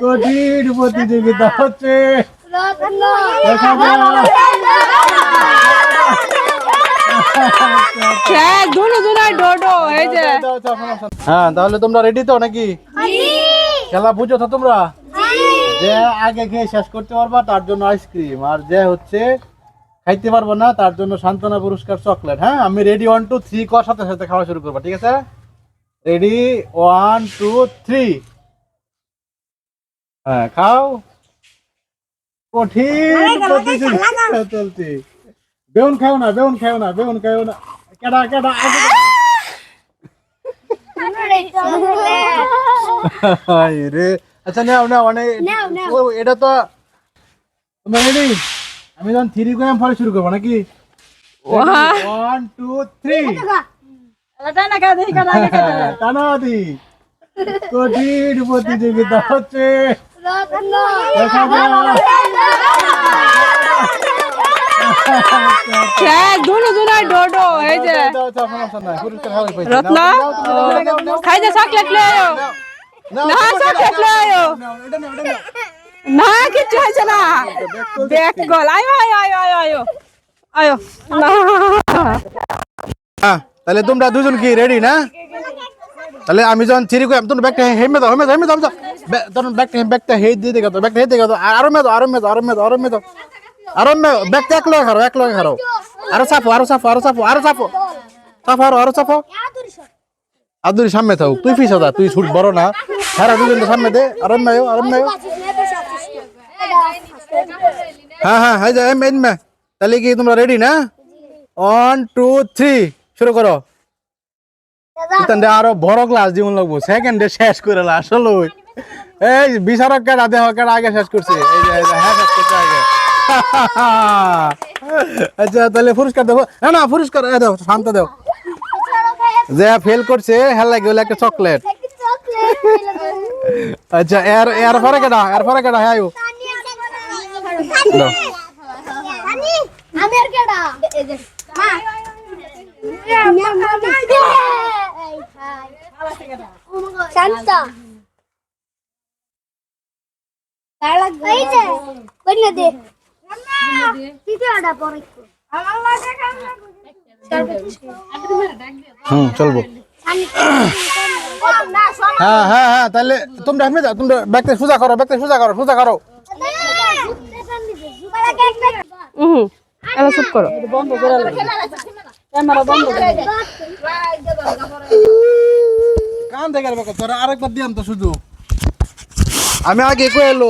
কঠিন প্রতিযোগিতা হচ্ছে। হ্যাঁ হ্যাঁ তাহলে তোমরা রেডি তো নাকি? খেলা বুঝো তো তোমরা? যে আগে খেয়ে শেষ করতে পারবা তার জন্য আইসক্রিম আর যে হচ্ছে খাইতে পারব না তার জন্য সান্ত্বনা পুরস্কার চকলেট হ্যাঁ আমি রেডি ওয়ান টু থ্রি কর সাথে সাথে খাওয়া শুরু করব ঠিক আছে? রেডি ওয়ান টু থ্রি হ্যাঁ খাও। কঠিন প্রতিযোগিতা চলছে বেউন খাও না বেউন খাও না বেউন খাও না। কেডা কেডা রে। আচ্ছা নাও নাও মানে এটা তো আমি যখন থ্রি করে পরে শুরু করব নাকি? ওয়ান টু থ্রি টানাদি কঠিন প্রতিযোগিতা হচ্ছে। রত্ন এখানে হ্যাঁ দুনো দুনাই ডোডো এই যে দাও, দাও, সমস্যা নাই, পুরস্কার হাওয়াই পাইছে। রত্ন নাও, নাও, তুমি নাও, নাও, নাও, খাই যা চকলেট লয়ে আয়ো নাও, না, নাও, chocolate লয়ে আয়ো। নাও, এটা নাও, এটা নাও। না কিচ্ছু হয়েছে না দেখ গল আয়ো আয়ো আয়ো আয়ো আয়ো আয়ো না হ্যাঁ, তাহলে তোমরা দুজন কি রেডি না তাহলে আমি যখন চিরি করি তোমরা ব্যাগটা হেমে দাও হেমে দাও হেমে দাও দাও। বে- তখন ব্যাগটা ব্যাগটা হে দিয়ে দেখো ব্যাগটা হে দেখো আর- মেদো আরও মেদো আরও মেদো আরও মেদো আরও মে ব্যাগটা এক লগে খারো, এক লগে আরও চাপো আরও চাপো আরও চাপো আরও চাপো। চাপো আরও আরও চাপো। আদুরি সামনে থাক তুই ফিস দা তুই ছুট বড় না। হ্যাঁ দুজন সামনে দে, আরও মেয়ো আরও মেয়ো। হ্যাঁ হ্যাঁ হ্যাঁ যা এম এম মে তাহলে কি তোমরা রেডি না? ওয়ান টু থ্রি শুরু করো। আরও বড় ক্লাস জীবন লাগবো। সেকেন্ডে শেষ করে আসলে। এই বিচারক কেডা দেহ কেডা আগে শেষ করছে। এই যে হ্যাঁ শেষ করছে আগে। আচ্ছা তাহলে পুরস্কার দেবো। না না, পুরস্কার দাও, শান্ত দাও। যে ফেল করছে হ্যাঁ লাগে একটা চকলেট আচ্ছা এর এর পরে কেডা, এর পরে কেডা হ্যাঁ আয়ু। শান্ত এই যে কইলে দে তৃতীয়টা পরে হুম চলবো। হ্যাঁ হ্যাঁ হ্যাঁ তাহলে তোমরা হেমে যাও তোমরা ব্যাগটা সোজা করো ব্যাগটা সোজা করো সোজা করো। হুম এবার চুপ করো। কান দেখে তোরা আরেকবার দিয়াম তো শুধু। আমি আগে কয়ে এলো।